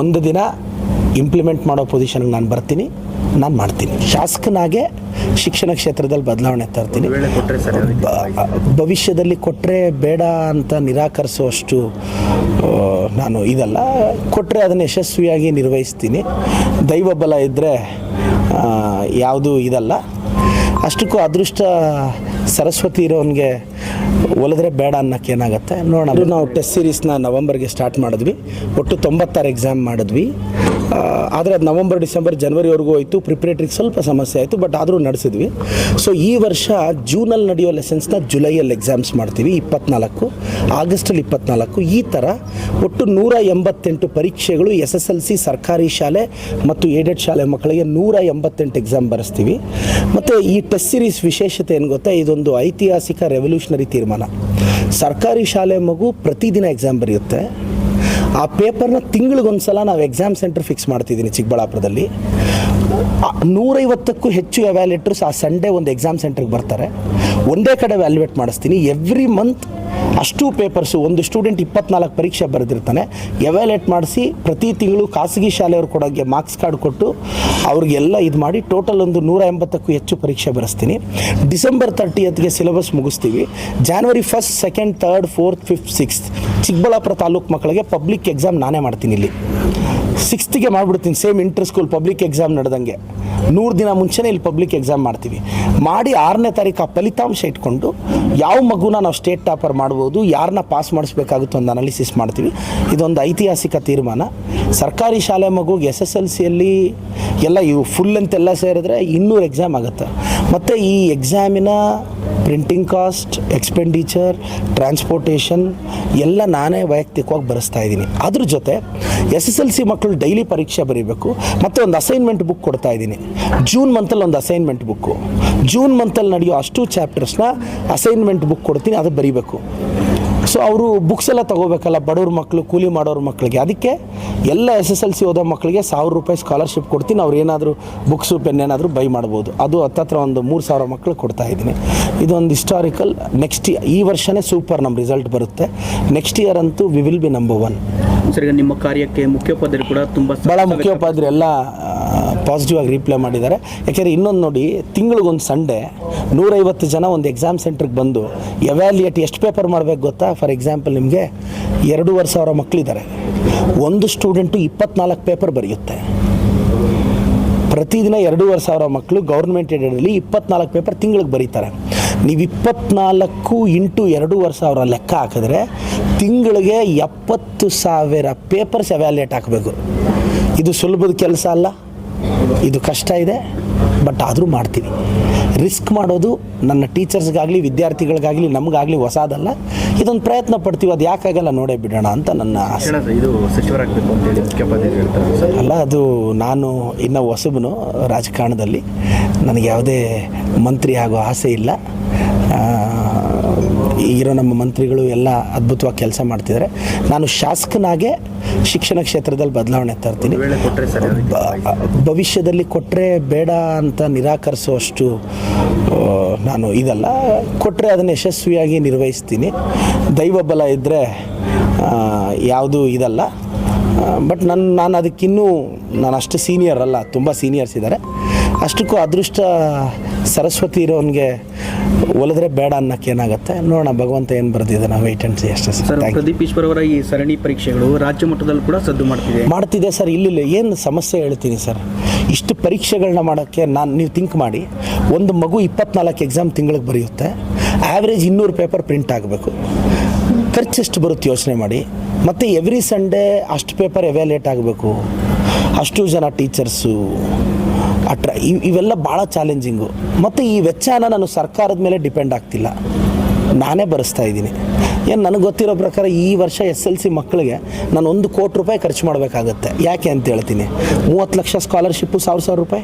ಒಂದು ದಿನ ಇಂಪ್ಲಿಮೆಂಟ್ ಮಾಡೋ ಪೊಸಿಷನ್ಗೆ ನಾನು ಬರ್ತೀನಿ ನಾನು ಮಾಡ್ತೀನಿ. ಶಾಸಕನಾಗೆ ಶಿಕ್ಷಣ ಕ್ಷೇತ್ರದಲ್ಲಿ ಬದಲಾವಣೆ ತರ್ತೀನಿ. ಭವಿಷ್ಯದಲ್ಲಿ ಕೊಟ್ಟರೆ ಬೇಡ ಅಂತ ನಿರಾಕರಿಸುವಷ್ಟು ನಾನು ಇದಲ್ಲ. ಕೊಟ್ಟರೆ ಅದನ್ನು ಯಶಸ್ವಿಯಾಗಿ ನಿರ್ವಹಿಸ್ತೀನಿ. ದೈವ ಬಲ ಇದ್ದರೆ ಯಾವುದೂ ಇದಲ್ಲ. ಅಷ್ಟಕ್ಕೂ ಅದೃಷ್ಟ ಸರಸ್ವತಿ ಇರೋನಿಗೆ ಒಲಿದ್ರೆ ಬೇಡ ಅನ್ನೋಕ್ಕೆ ಏನಾಗುತ್ತೆ? ನೋಡೋಣ. ನಾವು ಟೆಸ್ಟ್ ಸೀರೀಸ್ನ ನವಂಬರ್ಗೆ ಸ್ಟಾರ್ಟ್ ಮಾಡಿದ್ವಿ. ಒಟ್ಟು ತೊಂಬತ್ತಾರು ಎಕ್ಸಾಮ್ ಮಾಡಿದ್ವಿ. ಆದರೆ ಅದು ನವಂಬರ್, ಡಿಸೆಂಬರ್, ಜನವರಿವರೆಗೂ ಹೋಯಿತು. ಪ್ರಿಪ್ರೇಟ್ರಿಗೆ ಸ್ವಲ್ಪ ಸಮಸ್ಯೆ ಆಯಿತು ಬಟ್ ಆದರೂ ನಡೆಸಿದ್ವಿ. ಸೊ ಈ ವರ್ಷ ಜೂನಲ್ಲಿ ನಡೆಯೋ ಲೆಸನ್ಸ್ನ ಜುಲೈಯಲ್ಲಿ ಎಕ್ಸಾಮ್ಸ್ ಮಾಡ್ತೀವಿ, ಇಪ್ಪತ್ನಾಲ್ಕು, ಆಗಸ್ಟಲ್ಲಿ ಇಪ್ಪತ್ನಾಲ್ಕು. ಈ ಥರ ಒಟ್ಟು ನೂರ ಎಂಬತ್ತೆಂಟು ಪರೀಕ್ಷೆಗಳು ಎಸ್ ಎಸ್ ಎಲ್ ಸಿ ಸರ್ಕಾರಿ ಶಾಲೆ ಮತ್ತು ಏಡೆಡ್ ಶಾಲೆ ಮಕ್ಕಳಿಗೆ ನೂರ ಎಂಬತ್ತೆಂಟು ಎಕ್ಸಾಮ್ ಬರೆಸ್ತೀವಿ. ಮತ್ತು ಈ ಟೆಸ್ಟ್ ಸೀರೀಸ್ ವಿಶೇಷತೆ ಏನು ಗೊತ್ತಾ? ಇದೊಂದು ಐತಿಹಾಸಿಕ ರೆವಲ್ಯೂಷನರಿ ತೀರ್ಮಾನ. ಸರ್ಕಾರಿ ಶಾಲೆ ಮಗು ಪ್ರತಿದಿನ ಎಕ್ಸಾಮ್ ಬರೆಯುತ್ತೆ. ಆ ಪೇಪರ್ನ ತಿಂಗಳಿಗೊಂದ್ಸಲ ನಾವು ಎಕ್ಸಾಮ್ ಸೆಂಟರ್ ಫಿಕ್ಸ್ ಮಾಡ್ತಿದ್ದೀನಿ ಚಿಕ್ಕಬಳ್ಳಾಪುರದಲ್ಲಿ. ನೂರೈವತ್ತಕ್ಕೂ ಹೆಚ್ಚು ಎವ್ಯಾಲ್ಯೂಟರ್ಸ್ ಆ ಸಂಡೇ ಒಂದು ಎಕ್ಸಾಮ್ ಸೆಂಟ್ರಿಗೆ ಬರ್ತಾರೆ. ಒಂದೇ ಕಡೆ ವ್ಯಾಲ್ಯೂಯೇಟ್ ಮಾಡಿಸ್ತೀನಿ. ಎವ್ರಿ ಮಂತ್ ಅಷ್ಟು ಪೇಪರ್ಸು ಒಂದು ಸ್ಟೂಡೆಂಟ್ ಇಪ್ಪತ್ನಾಲ್ಕು ಪರೀಕ್ಷೆ ಬರೆದಿರ್ತಾನೆ. ಎವ್ಯಾಲೇಟ್ ಮಾಡಿಸಿ ಪ್ರತಿ ತಿಂಗಳು ಖಾಸಗಿ ಶಾಲೆಯವ್ರು ಕೊಡೋಕ್ಕೆ ಮಾರ್ಕ್ಸ್ ಕಾರ್ಡ್ ಕೊಟ್ಟು ಅವ್ರಿಗೆಲ್ಲ ಇದು ಮಾಡಿ ಟೋಟಲ್ ಒಂದು ನೂರ ಎಂಬತ್ತಕ್ಕೂ ಹೆಚ್ಚು ಪರೀಕ್ಷೆ ಬರೆಸ್ತೀನಿ. ಡಿಸೆಂಬರ್ ತರ್ಟಿಯತ್ಗೆ syllabus ಮುಗಿಸ್ತೀವಿ. January first second third fourth fifth sixth Chikkaballapur taluk ಮಕ್ಕಳಿಗೆ ಪಬ್ಲಿಕ್ ಎಕ್ಸಾಮ್ ನಾನೇ ಮಾಡ್ತೀನಿ ಇಲ್ಲಿ. ಸಿಕ್ಸ್ತಿಗೆ ಮಾಡಿಬಿಡ್ತೀನಿ same inter school public exam ನಡೆದಂಗೆ. ನೂರು ದಿನ ಮುಂಚೆನೇ ಇಲ್ಲಿ ಪಬ್ಲಿಕ್ ಎಕ್ಸಾಮ್ ಮಾಡ್ತೀವಿ. ಮಾಡಿ ಆರನೇ ತಾರೀಕು ಆ ಫಲಿತಾಂಶ ಇಟ್ಕೊಂಡು ಯಾವ ಮಗುನ ನಾವು ಸ್ಟೇಟ್ ಟಾಪರ್ ಮಾಡ್ಬೋದು ಯಾರನ್ನ ಪಾಸ್ ಮಾಡಿಸ್ಬೇಕಾಗುತ್ತೋ ಒಂದು ಅನಾಲಿಸಿಸ್ ಮಾಡ್ತೀವಿ. ಇದೊಂದು ಐತಿಹಾಸಿಕ ತೀರ್ಮಾನ. ಸರ್ಕಾರಿ ಶಾಲೆ ಮಗುಗೆ ಎಸ್ ಎಸ್ ಎಲ್ ಸಿಯಲ್ಲಿ ಎಲ್ಲ ಇವು ಫುಲ್ ಅಂತೆಲ್ಲ ಸೇರಿದ್ರೆ ಇನ್ನೂರು ಎಕ್ಸಾಮ್ ಆಗುತ್ತೆ. ಮತ್ತು ಈ ಎಕ್ಸಾಮಿನ ಪ್ರಿಂಟಿಂಗ್ ಕಾಸ್ಟ್ ಎಕ್ಸ್ಪೆಂಡಿಚರ್ ಟ್ರಾನ್ಸ್ಪೋರ್ಟೇಷನ್ ಎಲ್ಲ ನಾನೇ ವೈಯಕ್ತಿಕವಾಗಿ ಬರೆಸ್ತಾ ಇದ್ದೀನಿ. ಅದ್ರ ಜೊತೆ ಎಸ್ ಎಸ್ ಎಲ್ ಸಿ ಮಕ್ಕಳು ಡೈಲಿ ಪರೀಕ್ಷೆ ಬರೀಬೇಕು. ಮತ್ತು ಒಂದು ಅಸೈನ್ಮೆಂಟ್ ಬುಕ್ ಕೊಡ್ತಾ ಇದ್ದೀನಿ. ಜೂನ್ ಮಂತಲ್ಲಿ ಒಂದು ಅಸೈನ್ಮೆಂಟ್ ಬುಕ್ಕು. ಜೂನ್ ಮಂತಲ್ಲಿ ನಡೆಯೋ ಅಷ್ಟು ಚಾಪ್ಟರ್ಸ್ನ ಅಸೈನ್ಮೆಂಟ್ ಬುಕ್ ಕೊಡ್ತೀನಿ, ಅದು ಬರೀಬೇಕು. ಸೊ, ಅವರು ಬುಕ್ಸ್ ಎಲ್ಲ ತೊಗೋಬೇಕಲ್ಲ, ಬಡವ್ರ ಮಕ್ಕಳು ಕೂಲಿ ಮಾಡೋರ ಮಕ್ಕಳಿಗೆ ಅದಕ್ಕೆ ಎಲ್ಲ ಎಸ್ ಎಸ್ ಎಲ್ ಸಿ ಓದೋ ಮಕ್ಕಳಿಗೆ ಸಾವಿರ ರೂಪಾಯಿ ಸ್ಕಾಲರ್ಶಿಪ್ ಕೊಡ್ತೀನಿ, ಅವ್ರು ಏನಾದರೂ ಬುಕ್ಸು ಪೆನ್ ಏನಾದರೂ ಬೈ ಮಾಡ್ಬೋದು. ಅದು ಹತ್ತತ್ರ ಒಂದು ಮೂರು ಸಾವಿರ ಮಕ್ಕಳು ಕೊಡ್ತಾ ಇದ್ದೀನಿ. ಇದೊಂದು ಹಿಸ್ಟಾರಿಕಲ್ ನೆಕ್ಸ್ಟ್ ಈ ವರ್ಷನೇ ಸೂಪರ್ ನಮ್ಮ ರಿಸಲ್ಟ್ ಬರುತ್ತೆ. ನೆಕ್ಸ್ಟ್ ಇಯರ್ ಅಂತೂ we will be number one sir ಈಗ ನಿಮ್ಮ ಕಾರ್ಯಕ್ಕೆ ಮುಖ್ಯೋಪಾಧ್ಯಾಯರು ಕೂಡ ತುಂಬ ಬಹಳ ಮುಖ್ಯೋಪಾಧ್ಯಾಯರು ಎಲ್ಲ ಪಾಸಿಟಿವ್ ಆಗಿ ರಿಪ್ಲೈ ಮಾಡಿದ್ದಾರೆ. ಯಾಕೆಂದರೆ ಇನ್ನೊಂದು ನೋಡಿ ತಿಂಗಳಿಗೊಂದು ಸಂಡೇ ನೂರೈವತ್ತು ಜನ ಒಂದು ಎಕ್ಸಾಮ್ ಸೆಂಟ್ರಿಗೆ ಬಂದು ಎವ್ಯಾಲ್ಯೂಯೇಟ್ ಎಷ್ಟು ಪೇಪರ್ ಮಾಡಬೇಕು ಗೊತ್ತಾ? ಫಾರ್ ಎಕ್ಸಾಂಪಲ್ ನಿಮಗೆ ಎರಡೂವರೆ ಸಾವಿರ ಮಕ್ಕಳಿದ್ದಾರೆ ಒಂದು ಸ್ಟೂಡೆಂಟು ಇಪ್ಪತ್ನಾಲ್ಕು ಪೇಪರ್ ಬರೆಯುತ್ತೆ. ಪ್ರತಿದಿನ ಎರಡೂವರೆ ಸಾವಿರ ಮಕ್ಕಳು ಗೌರ್ಮೆಂಟ್ ಏಡಲ್ಲಿ ಇಪ್ಪತ್ನಾಲ್ಕು ಪೇಪರ್ ತಿಂಗಳಿಗೆ ಬರೀತಾರೆ. ನೀವು ಇಪ್ಪತ್ನಾಲ್ಕು ಇಂಟು ಎರಡೂವರೆ ಸಾವಿರ ಲೆಕ್ಕ ಹಾಕಿದ್ರೆ ತಿಂಗಳಿಗೆ ಎಪ್ಪತ್ತು ಸಾವಿರ ಪೇಪರ್ಸ್ ಎವ್ಯಾಲ್ಯೂಯೇಟ್ ಹಾಕಬೇಕು. ಇದು ಸುಲಭದ ಕೆಲಸ ಅಲ್ಲ ಇದು ಕಷ್ಟ ಇದೆ ಬಟ್ ಆದರೂ ಮಾಡ್ತೀವಿ. ರಿಸ್ಕ್ ಮಾಡೋದು ನನ್ನ ಟೀಚರ್ಸ್ಗಾಗಲಿ ವಿದ್ಯಾರ್ಥಿಗಳಿಗಾಗಲಿ ನಮಗಾಗಲಿ ಹೊಸದಲ್ಲ. ಇದೊಂದು ಪ್ರಯತ್ನ ಪಡ್ತೀವಿ ಅದು ಯಾಕಾಗಲ್ಲ ನೋಡೇ ಬಿಡೋಣ ಅಂತ ನನ್ನ ಆಸೆ. ಇದು ಸಚಿವರಾಗಬೇಕು ಅಂತೇಳಿ ಅಲ್ಲ ಅದು ನಾನು ಇನ್ನು ಹೊಸಬನು ರಾಜಕಾರಣದಲ್ಲಿ. ನನಗೆ ಯಾವುದೇ ಮಂತ್ರಿ ಆಗೋ ಆಸೆ ಇಲ್ಲ. ಈಗಿರೋ ನಮ್ಮ ಮಂತ್ರಿಗಳು ಎಲ್ಲ ಅದ್ಭುತವಾಗಿ ಕೆಲಸ ಮಾಡ್ತಿದ್ದಾರೆ ನಾನು ಶಾಸಕನಾಗೆ ಶಿಕ್ಷಣ ಕ್ಷೇತ್ರದಲ್ಲಿ ಬದಲಾವಣೆ ತರ್ತೀನಿ ಭವಿಷ್ಯದಲ್ಲಿ ಕೊಟ್ಟರೆ ಬೇಡ ಅಂತ ನಿರಾಕರಿಸುವಷ್ಟು ನಾನು ಇದಲ್ಲ. ಕೊಟ್ಟರೆ ಅದನ್ನು ಯಶಸ್ವಿಯಾಗಿ ನಿರ್ವಹಿಸ್ತೀನಿ. ದೈವ ಬಲ ಇದ್ದರೆ ಯಾವುದೂ ಇದಲ್ಲ. ಬಟ್ ನನ್ನ ನಾನು ಅದಕ್ಕಿನ್ನೂ ನಾನು ಅಷ್ಟು ಸೀನಿಯರ್ ಅಲ್ಲ ತುಂಬ ಸೀನಿಯರ್ಸ್ ಇದ್ದಾರೆ. ಅಷ್ಟಕ್ಕೂ ಅದೃಷ್ಟ ಸರಸ್ವತಿ ಇರೋನಿಗೆ ಒಲಿದ್ರೆ ಬೇಡ ಅನ್ನಕ್ಕೆ ಏನಾಗುತ್ತೆ? ನೋಡೋಣ ಭಗವಂತ ಏನು ಬರೆದಿದ್ದಾನೆ ವೆಯ್ಟ್ ಆ್ಯಂಡ್ ಸಿ ಅಷ್ಟೇ ಸರ್. ಪ್ರದೀಪ್ ಈಶ್ವರ್ ಅವರ ಈ ಸರಣಿ ಪರೀಕ್ಷೆಗಳು ರಾಜ್ಯ ಮಟ್ಟದಲ್ಲಿ ಕೂಡ ಸದ್ದು ಮಾಡ್ತಿದೆ. ಮಾಡ್ತಿದೆ ಸರ್ ಇಲ್ಲಿಲ್ಲ. ಏನು ಸಮಸ್ಯೆ ಹೇಳ್ತೀನಿ ಸರ್? ಇಷ್ಟು ಪರೀಕ್ಷೆಗಳನ್ನ ಮಾಡೋಕ್ಕೆ ನಾನು ನೀವು ಥಿಂಕ್ ಮಾಡಿ. ಒಂದು ಮಗು ಇಪ್ಪತ್ನಾಲ್ಕು ಎಕ್ಸಾಮ್ ತಿಂಗಳಿಗೆ ಬರೆಯುತ್ತೆ. ಆ್ಯಾವ್ರೇಜ್ ಇನ್ನೂರು ಪೇಪರ್ ಪ್ರಿಂಟ್ ಆಗಬೇಕು. ಖರ್ಚೆಷ್ಟು ಬರುತ್ತೆ ಯೋಚನೆ ಮಾಡಿ. ಮತ್ತು ಎವ್ರಿ ಸಂಡೇ ಅಷ್ಟು ಪೇಪರ್ ಎವ್ಯಾಲೇಟ್ ಆಗಬೇಕು. ಅಷ್ಟು ಜನ ಟೀಚರ್ಸು ಅಟ್ರ ಇವ್- ಇವೆಲ್ಲ ಭಾಳ ಚಾಲೆಂಜಿಂಗು ಮತ್ತು ಈ ವೆಚ್ಚನ ನಾನು ಸರ್ಕಾರದ ಮೇಲೆ ಡಿಪೆಂಡ್ ಆಗ್ತಿಲ್ಲ. ನಾನೇ ಬರೆಸ್ತಾ ಇದ್ದೀನಿ. ಏನು ನನಗೆ ಗೊತ್ತಿರೋ ಪ್ರಕಾರ ಈ ವರ್ಷ ಎಸ್ ಎಲ್ ಸಿ ಮಕ್ಕಳಿಗೆ ನಾನು ಒಂದು ಕೋಟಿ ರೂಪಾಯಿ ಖರ್ಚು ಮಾಡಬೇಕಾಗತ್ತೆ. ಯಾಕೆ ಅಂತ ಹೇಳ್ತೀನಿ. ಮೂವತ್ತು ಲಕ್ಷ ಸ್ಕಾಲರ್ಶಿಪ್ಪು ಸಾವಿರ ಸಾವಿರ ರೂಪಾಯಿ.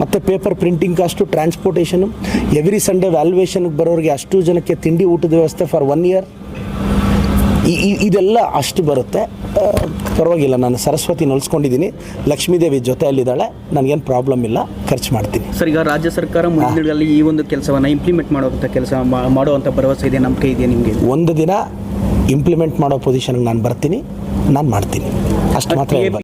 ಮತ್ತು paper printing cost transportation every Sunday ವ್ಯಾಲ್ಯೂಯೇಷನ್ಗೆ ಬರೋರಿಗೆ ಅಷ್ಟು ಜನಕ್ಕೆ ತಿಂಡಿ ಊಟದ ವ್ಯವಸ್ಥೆ ಫಾರ್ ಒನ್ ಇಯರ್ ಇದೆಲ್ಲ ಅಷ್ಟು ಬರುತ್ತೆ. ಪರವಾಗಿಲ್ಲ ನಾನು ಸರಸ್ವತಿ ನಲ್ಸ್ಕೊಂಡಿದ್ದೀನಿ. ಲಕ್ಷ್ಮೀದೇವಿ ಜೊತೆಯಲ್ಲಿದ್ದಾಳೆ. ನನಗೇನು ಪ್ರಾಬ್ಲಮ್ ಇಲ್ಲ. ಖರ್ಚು ಮಾಡ್ತೀನಿ. ಸರ್ ಈಗ ರಾಜ್ಯ ಸರ್ಕಾರ ಮುಂದಿನಲ್ಲಿ ಈ ಒಂದು ಕೆಲಸವನ್ನು ಇಂಪ್ಲಿಮೆಂಟ್ ಮಾಡುವಂಥ ಕೆಲಸ ಮಾಡುವಂಥ ಭರವಸೆ ಇದೆ ನಂಬಿಕೆ ಇದೆ ನಿಮಗೆ? ಒಂದು ದಿನ ಇಂಪ್ಲಿಮೆಂಟ್ ಮಾಡೋ ಪೊಸಿಷನ್ಗೆ ನಾನು ಬರ್ತೀನಿ. ನಾನು ಮಾಡ್ತೀನಿ. ಅಷ್ಟು ಮಾತ್ರ.